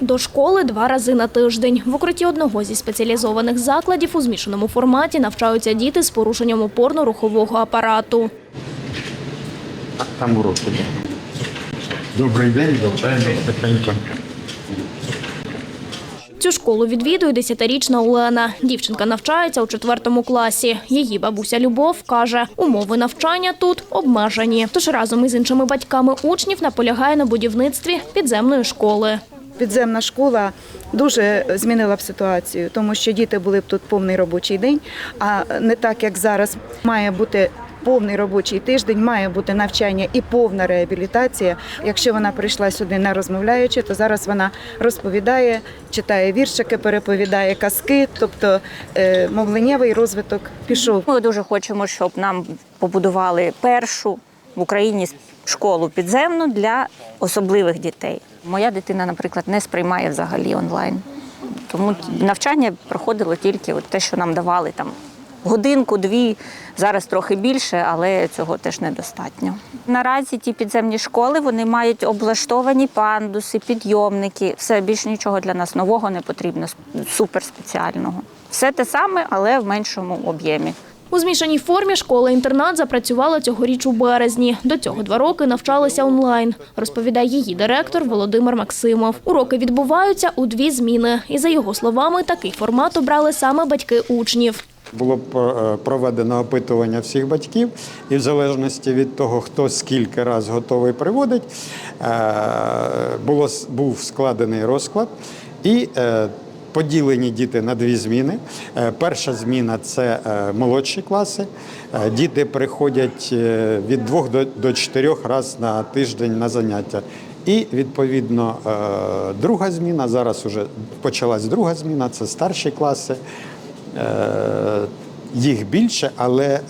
До школи два рази на тиждень. В укритті одного зі спеціалізованих закладів у змішаному форматі навчаються діти з порушенням опорно-рухового апарату. Там уроки. Добрий день, тихенько. Цю школу відвідує десятирічна Олена. Дівчинка навчається у четвертому класі. Її бабуся Любов каже, умови навчання тут обмежені. Тож разом із іншими батьками учнів наполягає на будівництві підземної школи. Підземна школа дуже змінила б ситуацію, тому що діти були б тут повний робочий день, а не так, як зараз. Має бути повний робочий тиждень, має бути навчання і повна реабілітація. Якщо вона прийшла сюди не розмовляючи, то зараз вона розповідає, читає віршики, переповідає казки, тобто е, мовленнєвий розвиток пішов. Ми дуже хочемо, щоб нам побудували першу в Україні школу підземну для особливих дітей. Моя дитина, наприклад, не сприймає взагалі онлайн. Тому навчання проходило тільки от те, що нам давали там годинку, дві, зараз трохи більше, але цього теж недостатньо. Наразі ті підземні школи вони мають облаштовані пандуси, підйомники. Все більш нічого для нас нового не потрібно, суперспеціального. Все те саме, але в меншому об'ємі. У змішаній формі школа-інтернат запрацювала цьогоріч у березні. До цього два роки навчалися онлайн, розповідає її директор Володимир Максимов. Уроки відбуваються у дві зміни. І за його словами, такий формат обрали саме батьки учнів. Було е, проведено опитування всіх батьків, і в залежності від того, хто скільки раз готовий приводить, е, було, був складений розклад і е, поділені діти на дві зміни. Е, Перша зміна це е, молодші класи. Е, Діти приходять від двох до, чотирьох разів на тиждень на заняття. І відповідно друга зміна. Зараз вже почалась друга зміна. Це старші класи. Їх більше, але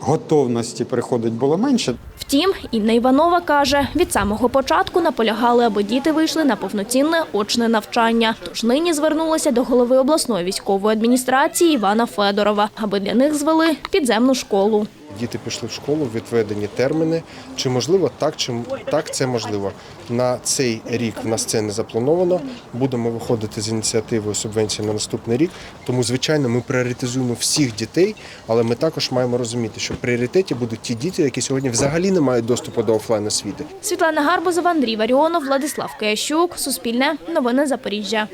готовності приходить було менше. Втім, Інна Іванова каже, від самого початку наполягали, аби діти вийшли на повноцінне очне навчання. Тож нині звернулися до голови обласної військової адміністрації Івана Федорова, аби для них звели підземну школу. Діти пішли в школу, відведені терміни. Чи можливо так, чи так це можливо. На цей рік в нас це не заплановано. Будемо виходити з ініціативою субвенції на наступний рік. Тому, звичайно, ми пріоритизуємо всіх дітей, але ми також маємо розуміти, що в пріоритеті будуть ті діти, які сьогодні взагалі не мають доступу до офлайн освіти. Світлана Гарбузова, Андрій Варіонов, Владислав Киящук, Суспільне, Новини Запоріжжя.